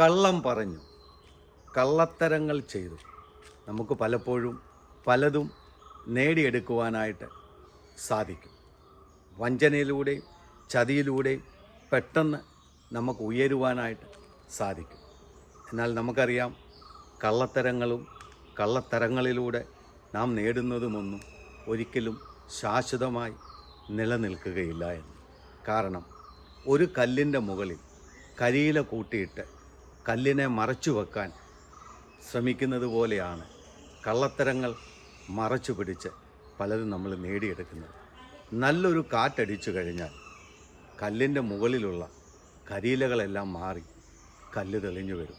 കള്ളം പറഞ്ഞു. കള്ളത്തരങ്ങൾ ചെയ്തു. നമുക്ക് പലപ്പോഴും പലതും നേടിയെടുക്കുവാനായിട്ട് സാധിക്കും. വഞ്ചനയിലൂടെയും ചതിയിലൂടെയും പെട്ടെന്ന് നമുക്ക് ഉയരുവാനായിട്ട് സാധിക്കും. എന്നാൽ നമുക്കറിയാം കള്ളത്തരങ്ങളും കള്ളത്തരങ്ങളിലൂടെ നാം നേടുന്നതുമൊന്നും ഒരിക്കലും ശാശ്വതമായി നിലനിൽക്കുകയില്ല എന്ന്. കാരണം ഒരു കല്ലിന്റെ മുകളിൽ കരിയില കൂട്ടിയിട്ട് കല്ലിനെ മറച്ചു വെക്കാൻ ശ്രമിക്കുന്നത് പോലെയാണ് കള്ളത്തരങ്ങൾ മറച്ചു പിടിച്ച് പലതും നമ്മൾ നേടിയെടുക്കുന്നത്. നല്ലൊരു കാറ്റടിച്ചു കഴിഞ്ഞാൽ കല്ലിന്റെ മുകളിലുള്ള കരിയിലകളെല്ലാം മാറി കല്ല് തെളിഞ്ഞു വരും.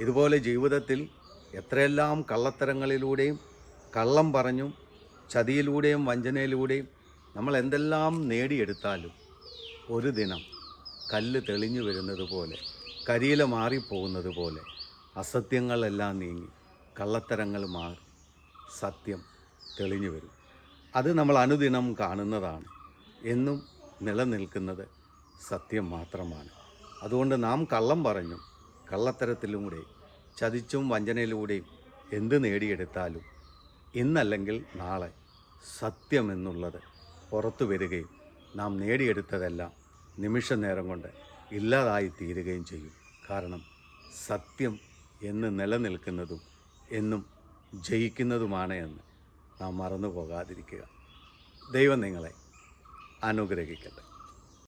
ഇതുപോലെ ജീവിതത്തിൽ എത്രയെല്ലാം കള്ളത്തരങ്ങളിലൂടെയും കള്ളം പറഞ്ഞും ചതിയിലൂടെയും വഞ്ചനയിലൂടെയും നമ്മൾ എന്തെല്ലാം നേടിയെടുത്താലും ഒരു ദിനം കല്ല് തെളിഞ്ഞു വരുന്നത് പോലെ കരിയില മാറിപ്പോകുന്നത് പോലെ അസത്യങ്ങളെല്ലാം നീങ്ങി കള്ളത്തരങ്ങൾ മാറി സത്യം തെളിഞ്ഞു വരും. അത് നമ്മൾ അനുദിനം കാണുന്നതാണ്. എന്നും നിലനിൽക്കുന്നത് സത്യം മാത്രമാണ്. അതുകൊണ്ട് നാം കള്ളം പറഞ്ഞും കള്ളത്തരത്തിലൂടെ ചതിച്ചും വഞ്ചനയിലൂടെയും എന്ത് നേടിയെടുത്താലും ഇന്നല്ലെങ്കിൽ നാളെ സത്യമെന്നുള്ളത് പുറത്തു വരികയും നാം നേടിയെടുത്തതെല്ലാം നിമിഷ നേരം കൊണ്ട് ഇല്ലാതായി തീരുകയും ചെയ്യും. കാരണം സത്യം എന്ന് നിലനിൽക്കുന്നതും എന്നും ജയിക്കുന്നതുമാണ് എന്ന് നാം മറന്നു പോകാതിരിക്കുക ദൈവം നിങ്ങളെ അനുഗ്രഹിക്കട്ടെ.